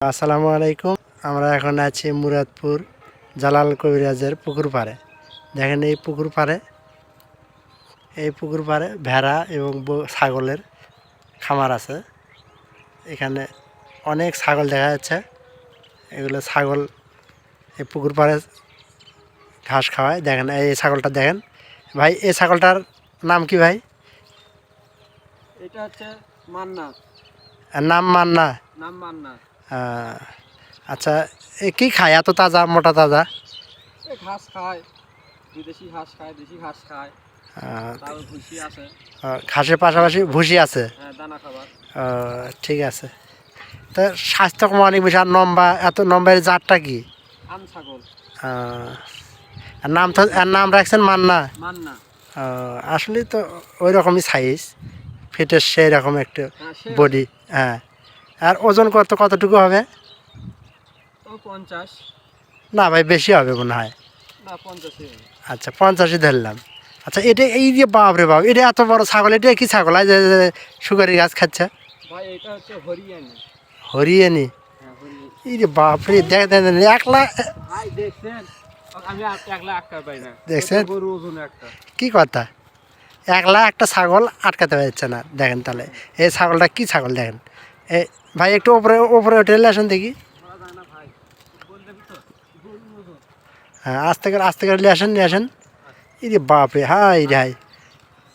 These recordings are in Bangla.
আসসালামু আলাইকুম। আমরা এখন আছি মুরাদপুর জালাল কবিরাজের পুকুর পাড়ে। দেখেন এই পুকুর পাড়ে এই পুকুর পাড়ে ভেড়া এবং ছাগলের খামার আছে। এখানে অনেক ছাগল দেখা যাচ্ছে। এগুলো ছাগল এই পুকুর পাড়ে ঘাস খাওয়ায়। দেখেন এই ছাগলটা দেখেন। ভাই এই ছাগলটার নাম কি ভাই? এটা হচ্ছে মান্না। নাম মান্না। নাম মান্না। আচ্ছা এ কি খায়? এত তাজা মোটা তাজা? ঘাস খায় বিদেশি ঘাস খায় দেশি ঘাস খায়। আহ, তারপর ভুসি আছে। আহ, ঘাসের পাশাপাশি ভুসি আছে? হ্যাঁ ঠিক আছে। তা স্বাস্থ্য কম অনেক বেশি আর লম্বা এত লম্বের জাতটা কি? নাম তো আর নাম রাখছেন মান্না? আসলে তো ওই রকমই সাইজ ফিটের সেই রকম একটু বডি হ্যাঁ। আর ওজন কত কতটুকু হবে? পঞ্চাশ। না ভাই বেশি হবে মনে হয়। না আচ্ছা পঞ্চাশই ধরলাম। আচ্ছা এটা এই যে বাপ রে বাপ এটা এত বড় ছাগল এটা কি ছাগল? যে সুগারি গাছ খাচ্ছে। হরিয়ানি। হ্যাঁ এই যে বাপ রে দেখ একলা দেখছেন? কি কথা? একলা একটা ছাগল আটকাতে পারছে না। দেখেন তাহলে এই ছাগলটা কি ছাগল দেখেন? ভাই, একটু ওপরে ওপরে এলে আসুন দেখি। হ্যাঁ আস্তে করে আস্তে করে আসেন, নিয়ে আসেন। এই যে বাপ রে হাই রে হাই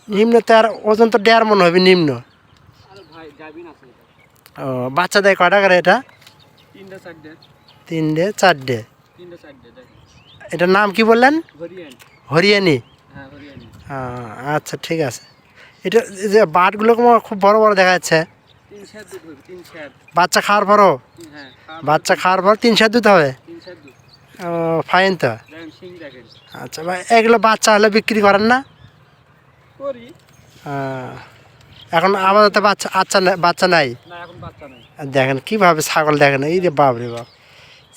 নিম্ন তো আর ওজন তো দেড় মনে হবে, নিম্ন। ও, বাচ্চা দেয় কটা করে এটা? চারটে তিনটে চারটে। তিনটে এটার নাম কি বললেন? হরিয়ানি। আচ্ছা ঠিক আছে। এটা, যে বাটগুলো খুব বড় বড় দেখা যাচ্ছে। দুধ বাচ্চা খাওয়ার পরও? হ্যাঁ বাচ্চা খাওয়ার পর তিন সাত দিতে হবে? দুধ। ও, ফাইন তো। আচ্ছা ভাই এগুলো বাচ্চা হলে বিক্রি করেন না? এখন আপাতত বাচ্চা আচ্ছা বাচ্চা নাই? বাচ্চা নাই। আর দেখেন কীভাবে ছাগল দেখেন? এই যে বাপ রে বাপ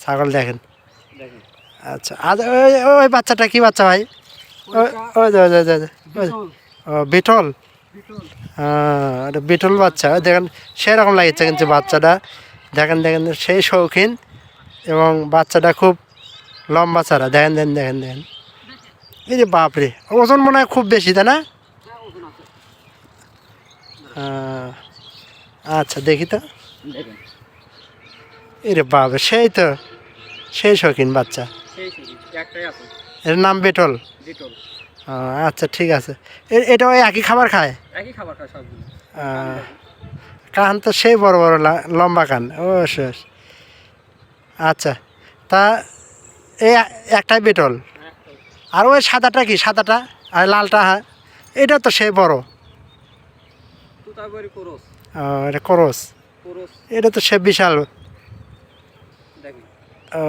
ছাগল দেখেন। আচ্ছা আজ ওই বাচ্চাটা কি বাচ্চা ভাই? ওই ওই। বিটল? হ্যাঁ এটা বিটল বাচ্চা। দেখেন সেরকম লাগছে কিন্তু বাচ্চাটা। দেখেন দেখেন সেই শৌখিন এবং বাচ্চাটা খুব লম্বা চারা দেখেন দেখেন দেখেন দেখেন। এই যে বাপরে ওজন মনে হয় খুব বেশি তাই না? হ্যাঁ আচ্ছা দেখি তো। এরে বাপরে সেই তো সেই শৌখিন বাচ্চা। এর নাম বেটল। আচ্ছা ঠিক আছে। এটা ওই একই খাবার খায়? একই খাবার খায় সবগুলো। কান তো সেই বড় বড় লম্বা কান। ও শেষ। আচ্ছা তা এই একটাই বেটল। আর ওই সাদাটা কি? সাদাটা? আর লালটা হ্যাঁ? এটা তো সেই বড়। ও, এটা করস। এটা তো সে বিশাল। ও,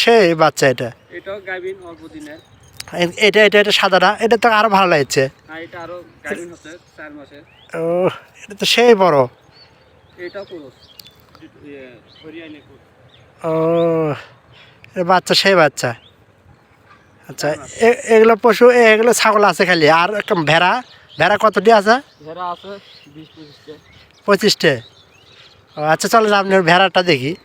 সেই বাচ্চা এটা। এটাও গাবিন অল্প দিনের। এটা এটা এটা সাদাটা এটা তো আরও ভালো লাগছে। ও এটা তো সেই বড়। ইয়ে, ও বাচ্চা সেই বাচ্চা। আচ্ছা এ- এগুলো পশু এগুলো ছাগল আছে খালি। আর একটা ভেড়া ভেড়া কতটি আছে? আছে পঁচিশটা। ও আচ্ছা চলেন আপনার ভেড়াটা দেখি।